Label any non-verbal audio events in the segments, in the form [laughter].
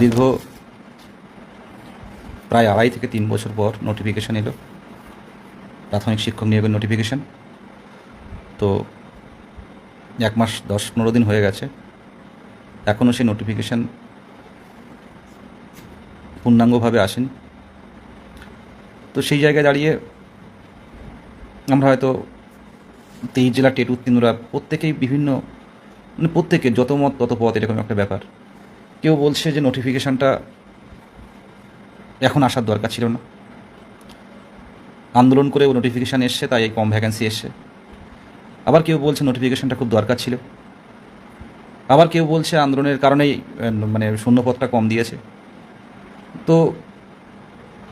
দীর্ঘ প্রায় আড়াই থেকে তিন বছর পর নোটিফিকেশান এলো। প্রাথমিক শিক্ষক নিয়োগের নোটিফিকেশান তো এক মাস দশ পনেরো দিন হয়ে গেছে। এখনও সেই নোটিফিকেশান পূর্ণাঙ্গভাবে আসেনি। তো সেই জায়গায় দাঁড়িয়ে আমরা হয়তো তেইশ জেলা টেট উত্তীর্ণরা প্রত্যেকেই বিভিন্ন মানে প্রত্যেকে যত মত তত পথ এরকম একটা ব্যাপার। কেউ বলছে যে নোটিফিকেশানটা এখন আসার দরকার ছিল না। আন্দোলন করে নোটিফিকেশান এসছে, তাই এই কম ভ্যাকেন্সি এসছে। আবার কেউ বলছে নোটিফিকেশানটা খুব দরকার ছিল। আবার কেউ বলছে আন্দোলনের কারণেই মানে শূন্যপদটা কম দিয়েছে। তো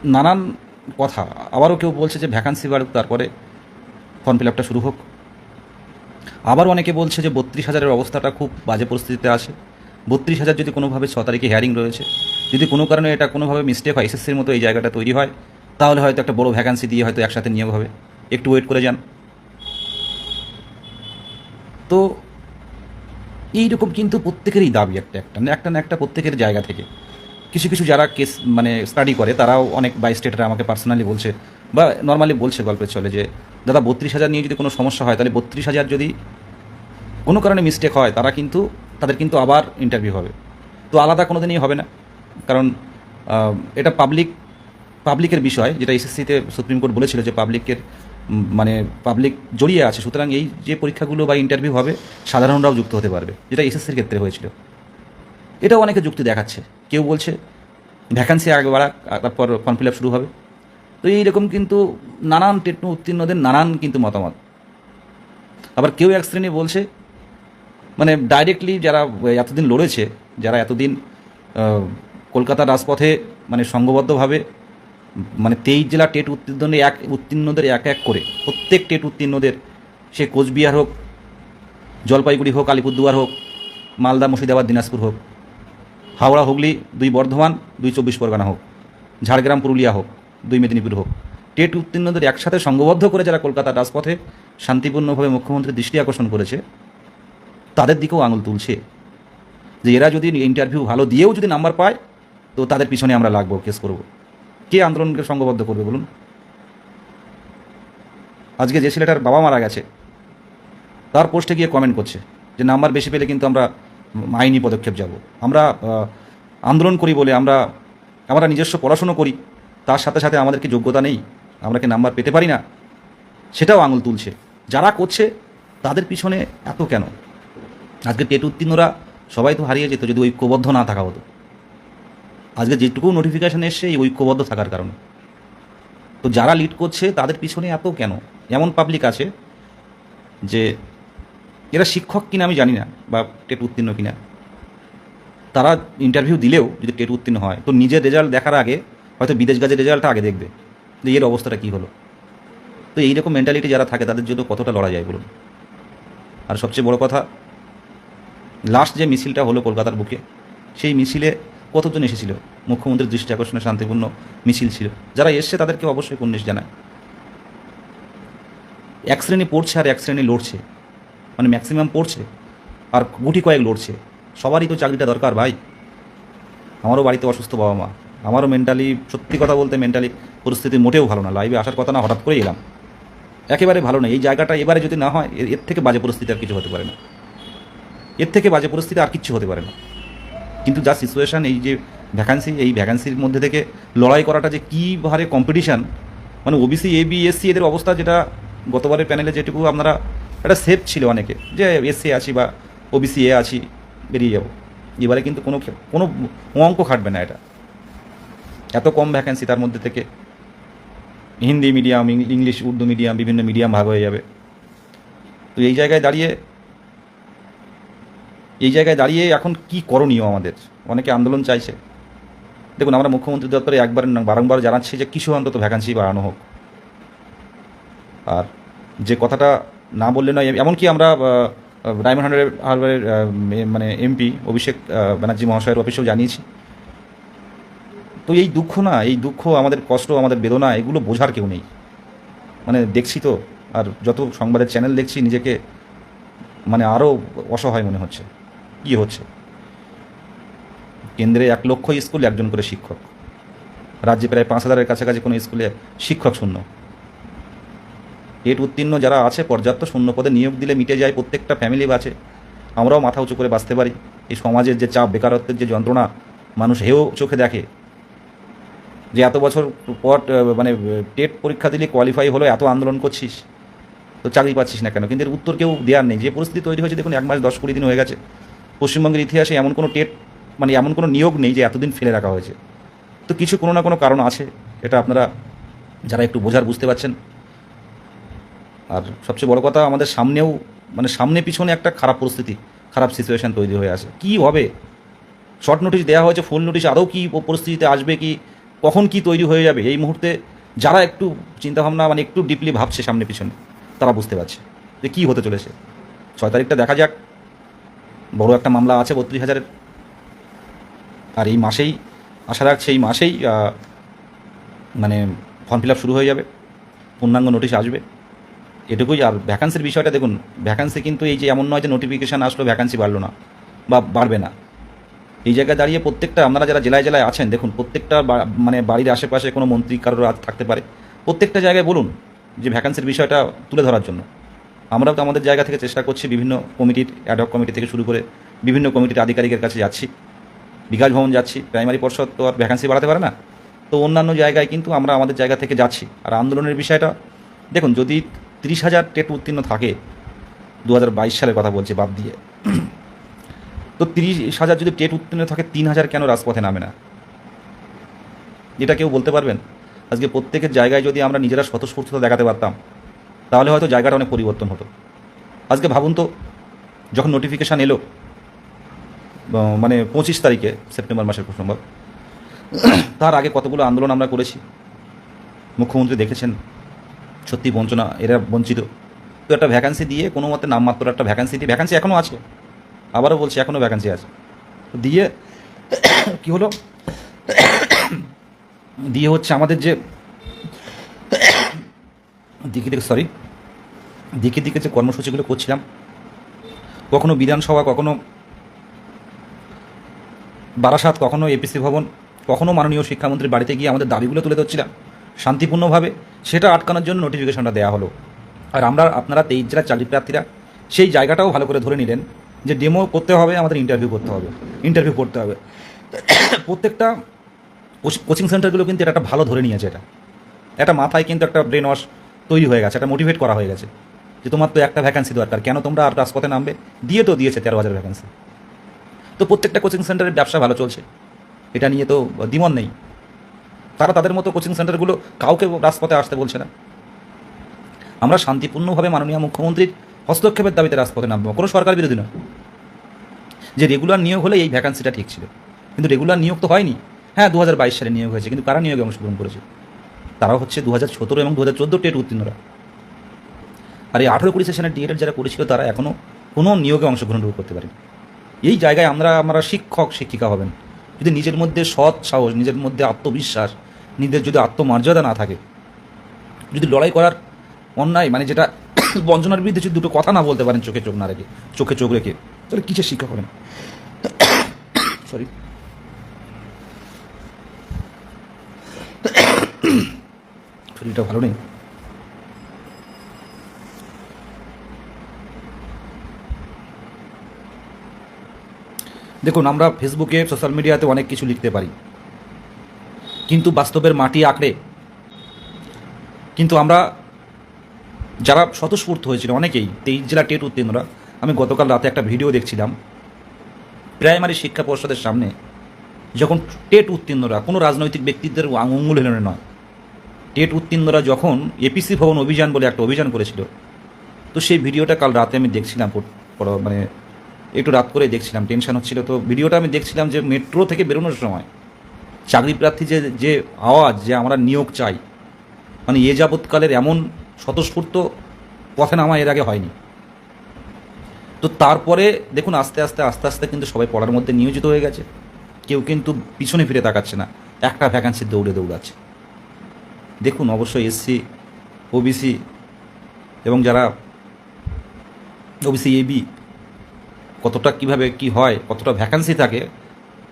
নানান কথা। আবারও কেউ বলছে যে ভ্যাকান্সি বাড়ুক, তারপরে ফর্ম ফিল আপটা শুরু হোক। আবার অনেকে বলছে যে বত্রিশ হাজারের অবস্থাটা খুব বাজে পরিস্থিতিতে আছে। বত্রিশ হাজার যদি কোনোভাবে ছ তারিখে হিয়ারিং রয়েছে, যদি কোনো কারণে এটা কোনোভাবে মিস্টেক হয় এসএসসির মতো এই জায়গাটা তৈরি হয়, তাহলে হয়তো একটা বড় ভ্যাকান্সি দিয়ে হয়তো একসাথে নিয়োগ হবে। একটু ওয়েট করে যান। তো এইরকম কিন্তু প্রত্যেকেরই দাবি একটা একটা না একটা না একটা প্রত্যেকের জায়গা থেকে। কিছু কিছু যারা কেস মানে স্টাডি করে, তারাও অনেক বাই স্টেটরা আমাকে পার্সোনালি বলছে, বা নর্মালি বলছে গল্পের চলে যে, দাদা, বত্রিশ হাজার নিয়ে যদি কোনো সমস্যা হয়, তাহলে বত্রিশ হাজার যদি কোনো কারণে মিস্টেক হয়, তারা কিন্তু তাদের কিন্তু আবার ইন্টারভিউ হবে। তো আলাদা কোনো দিনই হবে না। কারণ এটা পাবলিক পাবলিকের বিষয়, যেটা এসএসসিতে সুপ্রিম কোর্ট বলেছিল যে পাবলিকের মানে পাবলিক জড়িয়ে আছে। সুতরাং এই যে পরীক্ষাগুলো বা ইন্টারভিউ হবে, সাধারণরাও যুক্ত হতে পারবে। যেটা এসএসসির ক্ষেত্রে হয়েছিল। এটাও অনেকে যুক্তি দেখাচ্ছে। কেউ বলছে ভ্যাকান্সি আগে আর তারপর ফর্ম ফিল আপ শুরু হবে। তো এইরকম কিন্তু নানান টেট উত্তীর্ণদের নানান কিন্তু মতামত। আবার কেউ এক শ্রেণি বলছে মানে ডাইরেক্টলি যারা, এতদিন লড়েছে, যারা এতদিন কলকাতার রাজপথে মানে সংঘবদ্ধভাবে মানে তেইশ জেলা টেট উত্তীর্ণদের এক উত্তীর্ণদের এক এক করে, প্রত্যেক টেট উত্তীর্ণদের, সে কোচবিহার হোক, জলপাইগুড়ি হোক, আলিপুরদুয়ার হোক, মালদা, মুর্শিদাবাদ, দিনাজপুর হোক, হাওড়া, হুগলি, দুই বর্ধমান, দুই চব্বিশ পরগনা হোক, ঝাড়গ্রাম, পুরুলিয়া হোক, দুই মেদিনীপুর হোক। টেট উত্তীর্ণদের একসাথে সংঘবদ্ধ করে যারা কলকাতার রাজপথে শান্তিপূর্ণভাবে মুখ্যমন্ত্রীর দৃষ্টি আকর্ষণ করেছে তাদের দিকেও আঙুল তুলছে। যে এরা যদি ইন্টারভিউ ভালো দিয়েও যদি নাম্বার পায়, তো তাদের পিছনে আমরা লাগবো কেস করব। কে আন্দোলনকে সংঘবদ্ধ করবে বলুন? আজকে যে ছেলেটার বাবা মারা গেছে, তার পোস্টে গিয়ে কমেন্ট করছে যে নাম্বার বেশি পেলে কিন্তু আমরা আইনি পদক্ষেপ যাব। আমরা আন্দোলন করি বলে আমরা আমরা নিজস্ব পড়াশুনো করি, তার সাথে সাথে আমাদের কি যোগ্যতা নেই? আমরা কি নাম্বার পেতে পারি না? সেটাও আঙুল তুলছে। যারা করছে, তাদের পিছনে এত কেন? আজকে টেট উত্তীর্ণরা সবাই তো হারিয়ে যেত যদি ঐক্যবদ্ধ না থাকা হতো। আজকে যেটুকু নোটিফিকেশান এসছে, এই ঐক্যবদ্ধ থাকার কারণে। তো যারা লিড করছে, তাদের পিছনে এত কেন? এমন পাবলিক আছে যে, এরা শিক্ষক কিনা আমি জানি না, বা টেট উত্তীর্ণ কিনা। তারা ইন্টারভিউ দিলেও যদি টেট উত্তীর্ণ হয়, তো নিজের রেজাল্ট দেখার আগে, হয়তো বিদেশ গাজের রেজাল্টটা আগে দেখবে, যে এর অবস্থাটা কী হলো। তো এইরকম মেন্টালিটি যারা থাকে, তাদের জন্য কতটা লড়া যায় বলুন? আর সবচেয়ে বড় কথা লাস্ট যে মিছিলটা হলো কলকাতার বুকে, সেই মিছিলে কতজন এসেছিল? মুখ্যমন্ত্রীর দৃষ্টি আকর্ষণে শান্তিপূর্ণ মিছিল ছিল। যারা এসছে তাদেরকে অবশ্যই কুন্নিশ জানায় এক শ্রেণি পড়ছে আর এক শ্রেণি লড়ছে। মানে ম্যাক্সিমাম পড়ছে আর গুটি কয়েক লড়ছে। সবারই তো চাকরিটা দরকার ভাই। আমারও বাড়িতে অসুস্থ বাবা মা। আমারও মেন্টালি সত্যি কথা বলতে মেন্টালি পরিস্থিতি মোটেও ভালো না। লাইভে আসার কথা না, হঠাৎ করে এলাম। একেবারে ভালো না। এই জায়গাটা এবারে যদি না হয়, এর থেকে বাজে পরিস্থিতি আর কিছু হতে পারে না। এর থেকে বাজে পরিস্থিতি আর কিচ্ছু হতে পারে না। কিন্তু যা সিচুয়েশান এই যে ভ্যাকান্সি এই ভ্যাকান্সির মধ্যে থেকে লড়াই করাটা যে কী হারে কম্পিটিশান মানে ওবিসি এ এবি এসসি এদের অবস্থা যেটা গতবারের প্যানেলে যেটুকু আপনারা একটা সেফ ছিল অনেকে, যে এসসি আছি বা ওবিসি এ আছি, বেরিয়ে যাব। এবারে কিন্তু কোনো কোনো অঙ্ক খাটবে না এটা। এত কম ভ্যাকেন্সি তার মধ্যে থেকে Hindi medium English, Urdu medium বিভিন্ন মিডিয়াম ভাগ হয়ে যাবে। তো এই জায়গায় দাঁড়িয়ে এই জায়গায় দাঁড়িয়ে এখন কি করণীয় আমাদের? অনেকে আন্দোলন চাইছে। দেখুন, আমরা মুখ্যমন্ত্রী দপ্তরে একবার বারংবার জানাচ্ছি যে কিছু অন্তত ভ্যাকান্সি বাড়ানো হোক। আর যে কথাটা না বললে নয়, এমনকি আমরা ডায়মন্ড হার্বারের হারবারের মানে এমপি অভিষেক ব্যানার্জি মহাশয়ের অফিসেও জানিয়েছি। তো এই দুঃখ না, এই দুঃখ, আমাদের কষ্ট, আমাদের বেদনা, এগুলো বোঝার কেউ নেই। মানে দেখছি তো, আর যত সংবাদের চ্যানেল দেখছি, নিজেকে মানে আরও অসহায় মনে হচ্ছে। কি হচ্ছে? কেন্দ্রে এক লক্ষ স্কুলে একজন করে শিক্ষক। রাজ্যে প্রায় পাঁচ হাজারের কাছাকাছি কোনো স্কুলে শিক্ষক শূন্য। টেট উত্তীর্ণ যারা আছে, পর্যাপ্ত শূন্য পদে নিয়োগ দিলে মিটে যায় প্রত্যেকটা ফ্যামিলি বাঁচে আমরাও মাথা উঁচু করে বাঁচতে পারি। এই সমাজের যে চাপ, বেকারত্বের যে যন্ত্রণা, মানুষ হেও চোখে দেখে। যে এত বছর পর মানে টেট পরীক্ষা দিলে কোয়ালিফাই হলো, এত আন্দোলন করছিস, তো চাকরি পাচ্ছিস না কেন? কিন্তু উত্তর কেউ দেওয়ার নেই। যে পরিস্থিতি তৈরি হয়েছে, দেখুন, এক মাস দশ কুড়ি দিন হয়ে গেছে। পশ্চিমবঙ্গের ইতিহাসে এমন কোনো টেট মানে এমন কোনো নিয়োগ নেই যে এতদিন ফেলে রাখা হয়েছে। তো কিছু কোনো না কোনো কারণ আছে, এটা আপনারা যারা একটু বোঝার বুঝতে পারছেন। আর সবচেয়ে বড় কথা, আমাদের সামনেও মানে সামনে পিছনে একটা খারাপ পরিস্থিতি, খারাপ সিচুয়েশন তৈরি হয়ে আছে। কি হবে? শর্ট নোটিশ দেওয়া হয়েছে ফুল নোটিশ আদৌ কি পরিস্থিতিতে আসবে কি, কখন কি তৈরি হয়ে যাবে? এই মুহূর্তে যারা একটু চিন্তাভাবনা মানে একটু ডিপলি ভাবছে সামনে পিছনে, তারা বুঝতে পারছে যে কী হতে চলেছে। ছয় তারিখটা দেখা যাক বড় একটা মামলা আছে বত্রিশ হাজারের। আর এই মাসেই, আশা রাখছে এই মাসেই মানে ফর্ম ফিল আপ শুরু হয়ে যাবে। পূর্ণাঙ্গ নোটিশ আসবে। এটুকুই। আর ভ্যাকান্সির বিষয়টা দেখুন ভ্যাকান্সি কিন্তু এই যে এমন নয় যে নোটিফিকেশান আসলো ভ্যাকান্সি বাড়লো না বা বাড়বে না। এই জায়গায় দাঁড়িয়ে প্রত্যেকটা, আপনারা যারা জেলায় জেলায় আছেন, দেখুন, প্রত্যেকটা মানে বাড়ির আশেপাশে কোনো মন্ত্রী, কারোর থাকতে পারে। প্রত্যেকটা জায়গায় বলুন যে ভ্যাকান্সির বিষয়টা তুলে ধরার জন্য। আমরাও তো আমাদের জায়গা থেকে চেষ্টা করছি বিভিন্ন কমিটির অ্যাডক কমিটি থেকে শুরু করে বিভিন্ন কমিটির আধিকারিকের কাছে যাচ্ছি। বিকাশ ভবন যাচ্ছি প্রাইমারি পর্ষদ তো আর ভ্যাকান্সি বাড়াতে পারে না। তো অন্যান্য জায়গায় কিন্তু আমরা আমাদের জায়গা থেকে যাচ্ছি। আর আন্দোলনের বিষয়টা, দেখুন, যদি তিরিশ হাজার টেট উত্তীর্ণ থাকে দু হাজার বাইশ সালের কথা বলছি, বাদ দিয়ে। তো তিরিশ হাজার যদি টেট উত্তীর্ণ থাকে, তিন হাজার কেন রাজপথে নামে না? এটা কেউ বলতে পারবেন? আজকে প্রত্যেকের জায়গায় যদি আমরা নিজেরা স্বতঃস্ফূর্ততা দেখাতে পারতাম তাহলে হয়তো জায়গাটা অনেক পরিবর্তন হতো। আজকে ভাবুন তো, যখন নোটিফিকেশান এলো মানে পঁচিশ তারিখে, সেপ্টেম্বর মাসের সম্ভব তার আগে কতগুলো আন্দোলন আমরা করেছি? মুখ্যমন্ত্রী দেখেছেন, সত্যি বঞ্চনা, এরা বঞ্চিত। তো একটা ভ্যাকান্সি দিয়ে কোনো মতে নামমাত্র একটা ভ্যাকান্সি দিয়ে ভ্যাকান্সি এখনও আছে। আবারও বলছি এখনও ভ্যাকান্সি আছে। দিয়ে, কি হলো? দিয়ে হচ্ছে আমাদের যে দিকে দিকে সরি দিকে দিকে যে কর্মসূচিগুলো করছিলাম, কখনো বিধানসভা, কখনো বারাসাত, কখনো এপিসি ভবন, কখনো মাননীয় শিক্ষামন্ত্রীর বাড়িতে গিয়ে আমাদের দাবিগুলো তুলে ধরছিলাম, শান্তিপূর্ণভাবে সেটা আটকানোর জন্য নোটিফিকেশনটা দেওয়া হলো। আর আমরা, আপনারা তেইশ জেলার চাকরি প্রার্থীরা, সেই জায়গাটাও ভালো করে ধরে নিলেন যে ডেমো করতে হবে, আমাদের ইন্টারভিউ করতে হবে ইন্টারভিউ করতে হবে। প্রত্যেকটা কোচিং সেন্টারগুলো কিন্তু এটা একটা ভালো ধরে নিয়েছে এটা। একটা মাথায় কিন্তু একটা ব্রেন ওয়াশ তৈরি হয়ে গেছে, একটা মোটিভেট করা হয়ে গেছে যে তোমার তো একটা ভ্যাকান্সি দরকার, কেন তোমরা আর রাজপথে নামবে? দিয়ে তো দিয়েছে তেরো হাজার ভ্যাকান্সি তো প্রত্যেকটা কোচিং সেন্টারের ব্যবসা ভালো চলছে। এটা নিয়ে তো দ্বিমত নেই। তারা তাদের মতো কোচিং সেন্টারগুলো কাউকে রাজপথে আসতে বলছে না। আমরা শান্তিপূর্ণভাবে মাননীয় মুখ্যমন্ত্রীর হস্তক্ষেপের দাবিতে রাজপথে নামবো, কোনো সরকার বিরোধী নয়। যে রেগুলার নিয়োগ হলে এই ভ্যাকান্সিটা ঠিক ছিল। কিন্তু রেগুলার নিয়োগ তো হয়নি। হ্যাঁ দু হাজার বাইশ সালে নিয়োগ হয়েছে, কিন্তু কারা নিয়োগে অংশগ্রহণ করেছে? তারাও হচ্ছে দু হাজার সতেরো এবং দু হাজার চোদ্দ টেট উত্তীর্ণরা। আর এই আঠেরো কুড়ি সেশনের ডিএড যারা করেছিল, তারা এখনও কোনো নিয়োগে অংশগ্রহণ করতে পারেনি। এই জায়গায় আমরা আমরা শিক্ষক, শিক্ষিকা হবেন। যদি নিজের মধ্যে সৎ সাহস, নিজের মধ্যে আত্মবিশ্বাস, নিজের যদি আত্মমর্যাদা না থাকে, যদি লড়াই করার অন্যায় মানে যেটা [coughs] বঞ্চনার বিরুদ্ধে যদি দুটো কথা না বলতে পারেন, চোখে চোখ না রেখে, চোখে চোখ রেখে, তাহলে কিসের শিক্ষা করেন সরি শরীরটা ভালো নেই। দেখুন, আমরা ফেসবুকে, সোশ্যাল মিডিয়াতে অনেক কিছু লিখতে পারি। কিন্তু বাস্তবের মাটি আঁকড়ে। কিন্তু আমরা যারা স্বতঃস্ফূর্ত হয়েছিল, অনেকেই, তেইশ জেলা টেট উত্তীর্ণরা, আমি গতকাল রাতে একটা ভিডিও দেখছিলাম প্রাইমারি শিক্ষা পর্ষদের সামনে, যখন টেট উত্তীর্ণরা কোনো রাজনৈতিক ব্যক্তিদের আঙুল হেলনে নয় টেট উত্তীর্ণরা যখন এপিসি ভবন অভিযান বলে একটা অভিযান করেছিল, তো সেই ভিডিওটা কাল রাতে আমি দেখছিলাম মানে একটু রাত করে দেখছিলাম, টেনশন হচ্ছিল। তো ভিডিওটা আমি দেখছিলাম যে মেট্রো থেকে বেরোনোর সময় চাকরি প্রার্থী যে যে আওয়াজ যে আমরা নিয়োগ চাই মানে এ যাবৎকালের এমন স্বতঃস্ফূর্ত পথে নামা এর আগে হয়নি। তো তারপরে দেখুন আস্তে আস্তে আস্তে আস্তে কিন্তু সবাই পড়ার মধ্যে নিয়োজিত হয়ে গেছে। কেউ কিন্তু পিছনে ফিরে তাকাচ্ছে না। একটা ভ্যাকান্সি দৌড়ে দৌড়াচ্ছে। দেখুন, অবশ্যই এসসি ওবিসি এবং যারা ওবিসি এবি কতটা কীভাবে কি হয়, কতটা ভ্যাকান্সি থাকে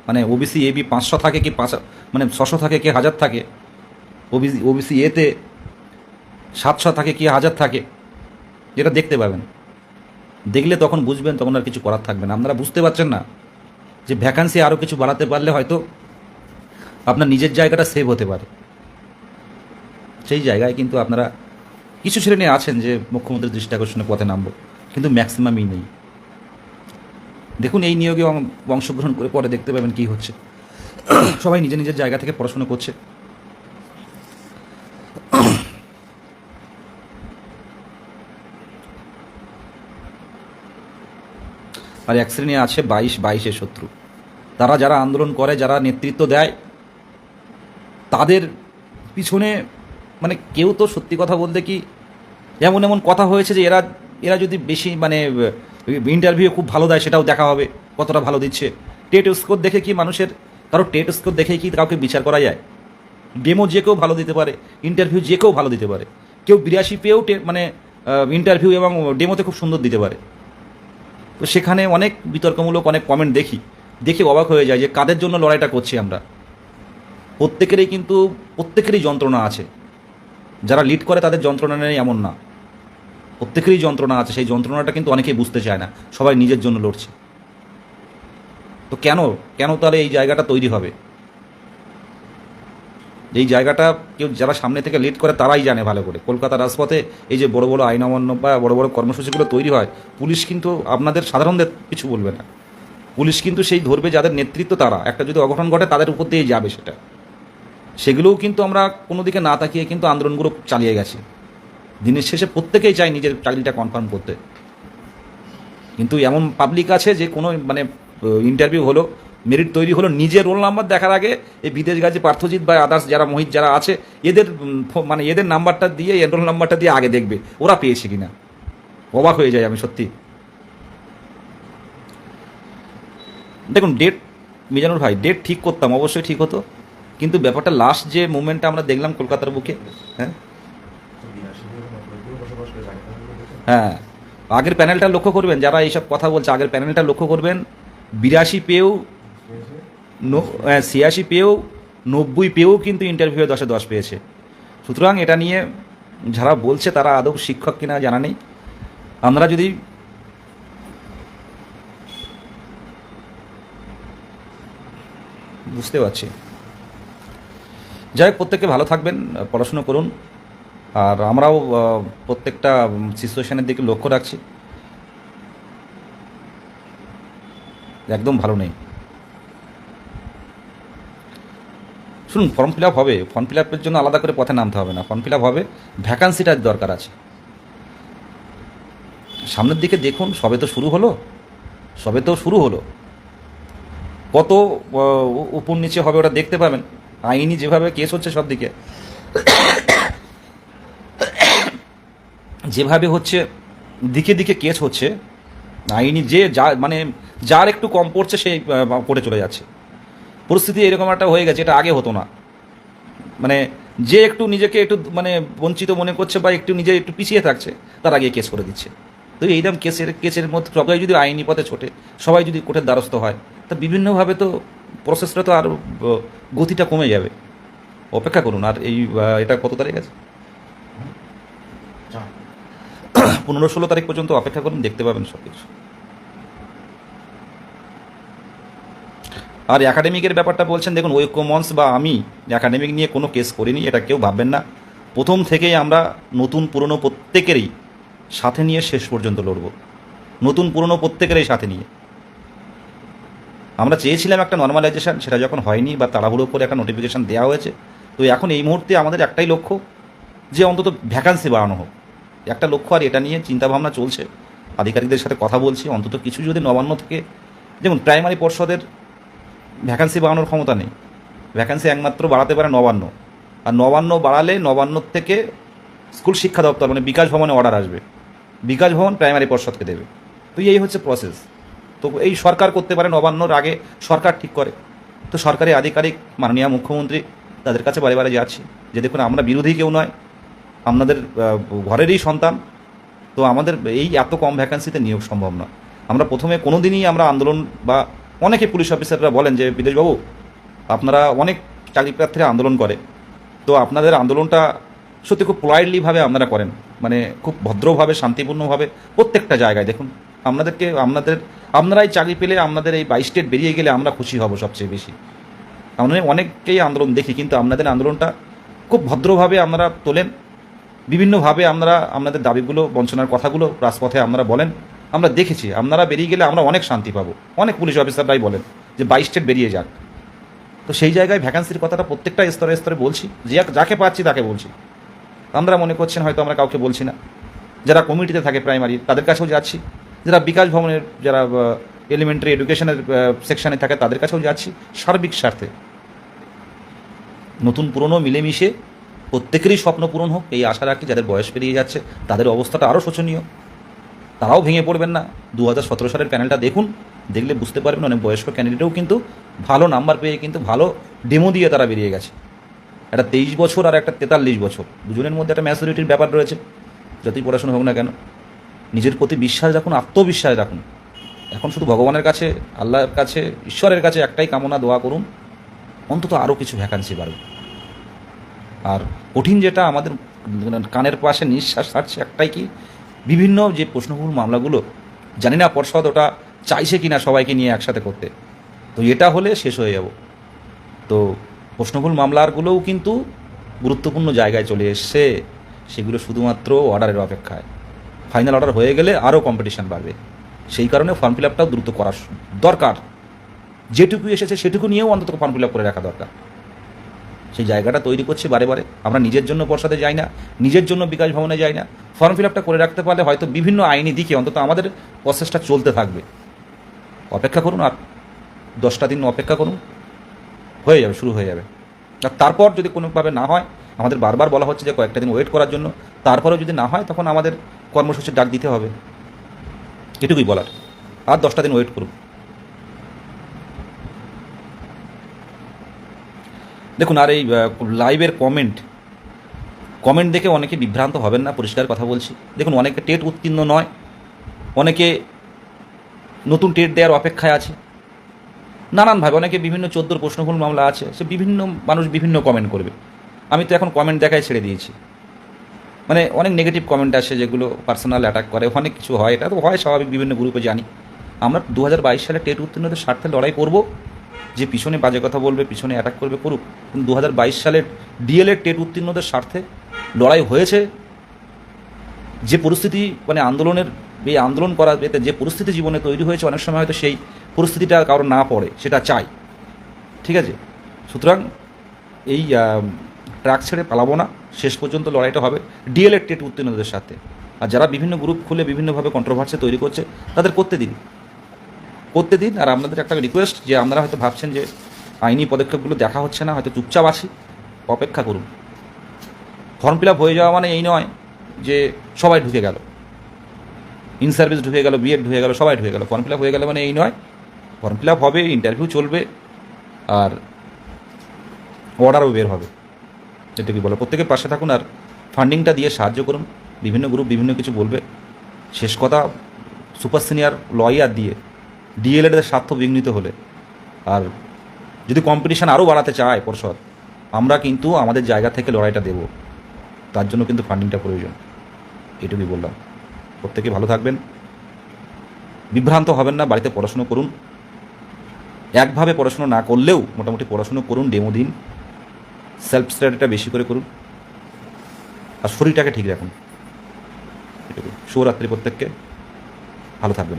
মানে ওবিসি এবি পাঁচশো থাকে কি পাঁচ মানে ছশো থাকে কি হাজার থাকে ওবিসি ওবিসি এতে সাতশো থাকে কি হাজার থাকে, যেটা দেখতে পাবেন। দেখলে তখন বুঝবেন, তখন আর কিছু করার থাকবে না। আপনারা বুঝতে পারছেন না যে ভ্যাকান্সি আরও কিছু বাড়াতে পারলে হয়তো আপনার নিজের জায়গাটা সেভ হতে পারে। সেই জায়গায় কিন্তু আপনারা কিছু শ্রেণি আছেন যে মুখ্যমন্ত্রীর দৃষ্টি আকর্ষণের পথে নামবো, কিন্তু ম্যাক্সিমামই নেই। দেখুন, এই নিয়োগে অংশগ্রহণ করে পরে দেখতে পাবেন কী হচ্ছে। সবাই নিজের নিজের জায়গা থেকে পড়াশোনা করছে। আর এক শ্রেণি আছে বাইশ বাইশের শত্রু। তারা যারা আন্দোলন করে, যারা নেতৃত্ব দেয়, তাদের পিছনে মানে কেউ তো সত্যি কথা বলতে কি এমন এমন কথা হয়েছে যে এরা এরা যদি বেশি মানে ইন্টারভিউ খুব ভালো দেয় সেটাও দেখা হবে, কতটা ভালো দিচ্ছে। টেট স্কোর দেখে কি মানুষের কারও টেট স্কোর দেখে কি কাউকে বিচার করা যায়? ডেমো যে কেউ ভালো দিতে পারে ইন্টারভিউ যে কেউ ভালো দিতে পারে। কেউ বিরাশি পেয়েও মানে ইন্টারভিউ এবং ডেমোতে খুব সুন্দর দিতে পারে। তো সেখানে অনেক বিতর্কমূলক অনেক কমেন্ট দেখি। দেখে অবাক হয়ে যায় যে কাদের জন্য লড়াইটা করছি আমরা? প্রত্যেকেরই কিন্তু, প্রত্যেকেরই যন্ত্রণা আছে। যারা লিড করে তাদের যন্ত্রণা নেই এমন না। প্রত্যেকেরই যন্ত্রণা আছে, সেই যন্ত্রণাটা কিন্তু অনেকেই বুঝতে চায় না। সবাই নিজের জন্য লড়ছে। তো কেন? কেন তাহলে এই জায়গাটা তৈরি হবে? এই জায়গাটা কেউ যারা সামনে থেকে লিড করে তারাই জানে ভালো করে। কলকাতা রাজপথে এই যে বড় বড় আইন অমান্য বা বড় বড় কর্মসূচিগুলো তৈরি হয়, পুলিশ কিন্তু আপনাদের সাধারণদের কিছু বলবে না। পুলিশ কিন্তু সেই ধরবে যাদের নেতৃত্ব তারা। একটা যদি অঘটন ঘটে, তাদের উপর দিয়ে যাবে সেটা। সেগুলোও কিন্তু আমরা কোনো দিকে না তাকিয়ে কিন্তু আন্দোলনগুলো চালিয়ে গেছি। দিনের শেষে প্রত্যেকেই চাই নিজের চাকরিটা কনফার্ম করতে। কিন্তু এমন পাবলিক আছে যে কোনো মানে ইন্টারভিউ হলো মেরিট তৈরি হলো, নিজের রোল নাম্বার দেখার আগে এই বিদেশ গাজী পার্থজিৎ বা আদার্স যারা মহিত যারা আছে, এদের মানে এদের নাম্বারটা দিয়ে এনরোল নাম্বারটা দিয়ে আগে দেখবে, ওরা পেয়েছে কিনা। অবাক হয়ে যায় আমি সত্যি। দেখুন ডেট মিজানুর ভাই ডেট ঠিক করতাম, অবশ্যই ঠিক হতো। কিন্তু ব্যাপারটা লাস্ট যে মুভমেন্টটা আমরা দেখলাম কলকাতার বুকে হ্যাঁ? হ্যাঁ। আগের প্যানেলটা লক্ষ্য করবেন, যারা এইসব কথা বলছে, আগের প্যানেলটা লক্ষ্য করবেন, বিরাশি পেয়েও ছিয়াশি পেয়েও, নব্বই পেয়েও কিন্তু ইন্টারভিউ দশে দশ পেয়েছে। সুতরাং এটা নিয়ে যারা বলছে, তারা আদৌ শিক্ষক কিনা জানা নেই। আমরা যদি বুঝতে পারছি। যাই হোক, প্রত্যেকে ভালো থাকবেন পড়াশুনো করুন। আর আমরাও প্রত্যেকটা সিচুয়েশনের দিকে লক্ষ্য রাখছি। একদম ভালো নেই। শুনুন ফর্ম ফিল আপ হবে। ফর্ম ফিল আপের জন্য আলাদা করে পথে নামতে হবে না। ফর্ম ফিল আপ হবে ভ্যাকান্সিটার দরকার আছে। সামনের দিকে দেখুন, সবে তো শুরু হলো। সবে তো শুরু হলো। কত উপর নিচে হবে ওটা দেখতে পাবেন। আইনি যেভাবে কেস হচ্ছে সব দিকে যেভাবে হচ্ছে দিকে দিকে কেস হচ্ছে আইনি যে যা মানে যার একটু কম পড়ছে সেই আহ, পড়ে চলে যাচ্ছে। পরিস্থিতি এরকম একটা হয়ে গেছে এটা আগে হতো না। মানে যে একটু নিজেকে একটু মানে বঞ্চিত মনে করছে বা একটু নিজে একটু পিছিয়ে থাকছে তার আগে কেস করে দিচ্ছে। তো এইরকম কেসের কেসের মধ্যে সবাই যদি আইনি পথে ছোটে সবাই যদি কোর্টের দ্বারস্থ হয় তা বিভিন্নভাবে তো প্রসেসটা তো আরও গতিটা কমে যাবে। অপেক্ষা করুন আর এই এটা কত তারিখ আছে? পনেরো ষোলো তারিখ পর্যন্ত অপেক্ষা করুন দেখতে পাবেন সব কিছু আর একাডেমিকের ব্যাপারটা বলছেন দেখুন ঐক্য মঞ্চ বা আমি একাডেমিক নিয়ে কোনো কেস করিনি এটা কেউ ভাববেন না। প্রথম থেকেই আমরা নতুন পুরনো প্রত্যেকেরই সাথে নিয়ে শেষ পর্যন্ত লড়ব। নতুন পুরনো প্রত্যেকেরই সাথে নিয়ে। আমরা চেয়েছিলাম একটা নর্মালাইজেশন সেটা যখন হয়নি বা তাড়াহুড়ো করে একটা নোটিফিকেশান দেওয়া হয়েছে, তো এখন এই মুহূর্তে আমাদের একটাই লক্ষ্য যে অন্তত ভ্যাকান্সি বাড়ানো হোক। একটা লক্ষ্য আর এটা নিয়ে চিন্তাভাবনা চলছে। আধিকারিকদের সাথে কথা বলছি, অন্তত কিছু যদি নবান্ন থেকে যেমন প্রাইমারি পর্ষদের ভ্যাকান্সি বাড়ানোর ক্ষমতা নেই। ভ্যাকান্সি একমাত্র বাড়াতে পারে নবান্ন। আর নবান্ন বাড়ালে নবান্ন থেকে স্কুল শিক্ষা দপ্তর মানে বিকাশ ভবনে অর্ডার আসবে। বিকাশ ভবন প্রাইমারি পর্ষদকে দেবে। তো এই হচ্ছে প্রসেস তো এই সরকার করতে পারে, নবান্নর আগে সরকার ঠিক করে। তো সরকারি আধিকারিক, মাননীয় মুখ্যমন্ত্রী তাদের কাছে বারে বারে যাচ্ছি যে দেখুন, আমরা বিরোধী কেউ নয় আপনাদের ঘরেরই সন্তান, তো আমাদের এই এত কম ভ্যাকান্সিতে নিয়োগ সম্ভব নয়। আমরা প্রথমে কোনো দিনই আমরা আন্দোলন বা অনেকে পুলিশ অফিসাররা বলেন যে, বিদেশবাবু, আপনারা অনেক চাকরি প্রার্থীরা আন্দোলন করে। তো আপনাদের আন্দোলনটা সত্যি খুব পোলাইটলিভাবে আপনারা করেন। মানে খুব ভদ্রভাবে, শান্তিপূর্ণভাবে প্রত্যেকটা জায়গায় দেখুন। আপনাদেরকে, আপনাদের, আপনারাই চাকরি পেলে আপনাদের এই বাইশ স্টেট বেরিয়ে গেলে আমরা খুশি হব সবচেয়ে বেশি। আমরা অনেককেই আন্দোলন দেখি, কিন্তু আপনাদের আন্দোলনটা খুব ভদ্রভাবে আপনারা তোলেন। বিভিন্নভাবে আমরা আপনাদের দাবিগুলো, বঞ্চনার কথাগুলো রাজপথে আপনারা বলেন। আমরা দেখেছি, আপনারা বেরিয়ে গেলে আমরা অনেক শান্তি পাবো। অনেক পুলিশ অফিসাররাই বলেন যে বাইশ স্টেট বেরিয়ে যাক। তো সেই জায়গায় ভ্যাকান্সির কথাটা প্রত্যেকটা স্তরে স্তরে বলছি, যে যাকে পাচ্ছি তাকে বলছি। আমরা মনে করছেন, হয়তো আমরা কাউকে বলছি না। যারা কমিটিতে থাকে প্রাইমারি তাদের কাছেও যাচ্ছি। যারা বিকাশ ভবনের যারা এলিমেন্টারি এডুকেশনের সেকশনে থাকে, তাদের কাছেও যাচ্ছি সার্বিক স্বার্থে। নতুন পুরনো মিলেমিশে প্রত্যেকেরই স্বপ্ন পূরণ হোক, এই আশা রাখি যাদের বয়স পেরিয়ে যাচ্ছে, তাদের অবস্থাটা আরও শোচনীয়। তারাও ভেঙে পড়বেন না। দু হাজার সতেরো সালের প্যানেলটা দেখুন, দেখলে বুঝতে পারবেন অনেক বয়স্ক ক্যান্ডিডেটও কিন্তু ভালো নাম্বার পেয়ে কিন্তু ভালো ডেমো দিয়ে তারা বেরিয়ে গেছে। একটা তেইশ বছর আর একটা তেতাল্লিশ বছর, দুজনের মধ্যে একটা ম্যাচুরিটির ব্যাপার রয়েছে। যতই পড়াশোনা হোক না কেন। নিজের প্রতি বিশ্বাস রাখুন, আত্মবিশ্বাস রাখুন। এখন শুধু ভগবানের কাছে, আল্লাহর কাছে, ঈশ্বরের কাছে একটাই কামনা, দোয়া করুন। অন্তত আরও কিছু ভ্যাকান্সি বাড়বে আর কঠিন যেটা আমাদের কানের পাশে নিঃশ্বাস ছাড়ছে একটাই কি? বিভিন্ন যে প্রশ্নবহুল মামলাগুলো, জানি না পর্ষদ ওটা চাইছে কিনা সবাইকে নিয়ে একসাথে করতে। তো এটা হলে শেষ হয়ে যাব। তো প্রশ্নবহুল মামলারগুলোও কিন্তু গুরুত্বপূর্ণ জায়গায় চলে এসছে। সেগুলো শুধুমাত্র অর্ডারের অপেক্ষায়। ফাইনাল অর্ডার হয়ে গেলে আরও কম্পিটিশান বাড়বে। সেই কারণে ফর্ম ফিল আপটাও দ্রুত করা দরকার। যেটুকু এসেছে সেটুকু নিয়েও অন্তত ফর্ম ফিল আপ করে রাখা দরকার। সেই জায়গাটা তৈরি করছি বারে বারে। আমরা নিজের জন্য পর্ষদে যাই না, নিজের জন্য বিকাশ ভবনে যাই না। ফর্ম ফিল আপটা করে রাখতে পারলে হয়তো বিভিন্ন আইনি দিকে অন্তত আমাদের প্রসেসটা চলতে থাকবে। অপেক্ষা করুন আর দশটা দিন অপেক্ষা করুন। হয়ে যাবে, শুরু হয়ে যাবে। আর তারপর যদি কোনোভাবে না হয়, আমাদের বারবার বলা হচ্ছে যে কয়েকটা দিন ওয়েট করার জন্য। তারপরেও যদি না হয়, তখন আমাদের কর্মসূচির ডাক দিতে হবে। এটুকুই বলার। আর দশটা দিন ওয়েট করুন। দেখুন, আর এই লাইভের কমেন্ট কমেন্ট দেখে অনেকে বিভ্রান্ত হবেন না, পরিষ্কার কথা বলছি। দেখুন, অনেকে টেট উত্তীর্ণ নয়, অনেকে নতুন টেট দেওয়ার অপেক্ষায় আছে। নানানভাবে অনেকে বিভিন্ন চোদ্দোর প্রশ্নভুল মামলা আছে, সে বিভিন্ন মানুষ বিভিন্ন কমেন্ট করবে। আমি তো এখন কমেন্ট দেখাই ছেড়ে দিয়েছি। মানে অনেক নেগেটিভ কমেন্ট আসে যেগুলো পার্সোনাল অ্যাটাক করে। অনেক কিছু হয়, এটা তো হয় স্বাভাবিক, বিভিন্ন গ্রুপে জানি। আমরা দু হাজার বাইশ সালে টেট উত্তীর্ণদের স্বার্থে লড়াই করব। যে পিছনে বাজে কথা বলবে, পিছনে অ্যাটাক করবে, করুক। কিন্তু দু সালের ডিএলএড টেট উত্তীর্ণদের স্বার্থে লড়াই হয়েছে। যে পরিস্থিতি মানে আন্দোলনের, এই আন্দোলন করা এতে যে পরিস্থিতি জীবনে তৈরি হয়েছে, অনেক সময় হয়তো সেই পরিস্থিতিটা কারও না পড়ে, সেটা চাই। ঠিক আছে? সুতরাং এই ট্রাক ছেড়ে পালাবো না। শেষ পর্যন্ত লড়াইটা হবে। ডিএলএড টেট উত্তীর্ণদের সাথে। আর যারা বিভিন্ন গ্রুপ খুলে বিভিন্নভাবে কন্ট্রোভার্সি তৈরি করছে, তাদের করতে দিন। করতে দিন। আর আপনাদের একটা রিকোয়েস্ট যে আপনারা হয়তো ভাবছেন যে আইনি পদক্ষেপগুলো দেখা হচ্ছে না, হয়তো চুপচাপ আছি, অপেক্ষা করুন। ফর্ম ফিল আপ হয়ে যাওয়া মানে এই নয় যে সবাই ঢুকে গেল। ইন সার্ভিস ঢুকে গেল বিএড ঢুকে গেল, সবাই ঢুকে গেল। ফর্ম ফিল আপ হয়ে গেল মানে এই নয়। ফর্ম ফিল আপ হবে ইন্টারভিউ চলবে, আর অর্ডারও বের হবে। যেটুকুই বলো? প্রত্যেকের পাশে থাকুন আর ফান্ডিংটা দিয়ে সাহায্য করুন। বিভিন্ন গ্রুপ বিভিন্ন কিছু বলবে। শেষ কথা সুপার সিনিয়র লয়ার দিয়ে ডিএলএডের স্বার্থ বিঘ্নিত হলে আর যদি কম্পিটিশান আরও বাড়াতে চায় পর্ষদ, আমরা কিন্তু আমাদের জায়গা থেকে লড়াইটা দেব। তার জন্য কিন্তু ফান্ডিংটা প্রয়োজন। এটুকুই বললাম। প্রত্যেকে ভালো থাকবেন। বিভ্রান্ত হবেন না, বাড়িতে পড়াশুনো করুন। একভাবে পড়াশুনো না করলেও মোটামুটি পড়াশুনো করুন ডেমো দিন। সেলফ স্টাডিটা বেশি করে করুন। আর শরীরটাকে ঠিক রাখুন। শুভরাত্রি প্রত্যেককে। ভালো থাকবেন।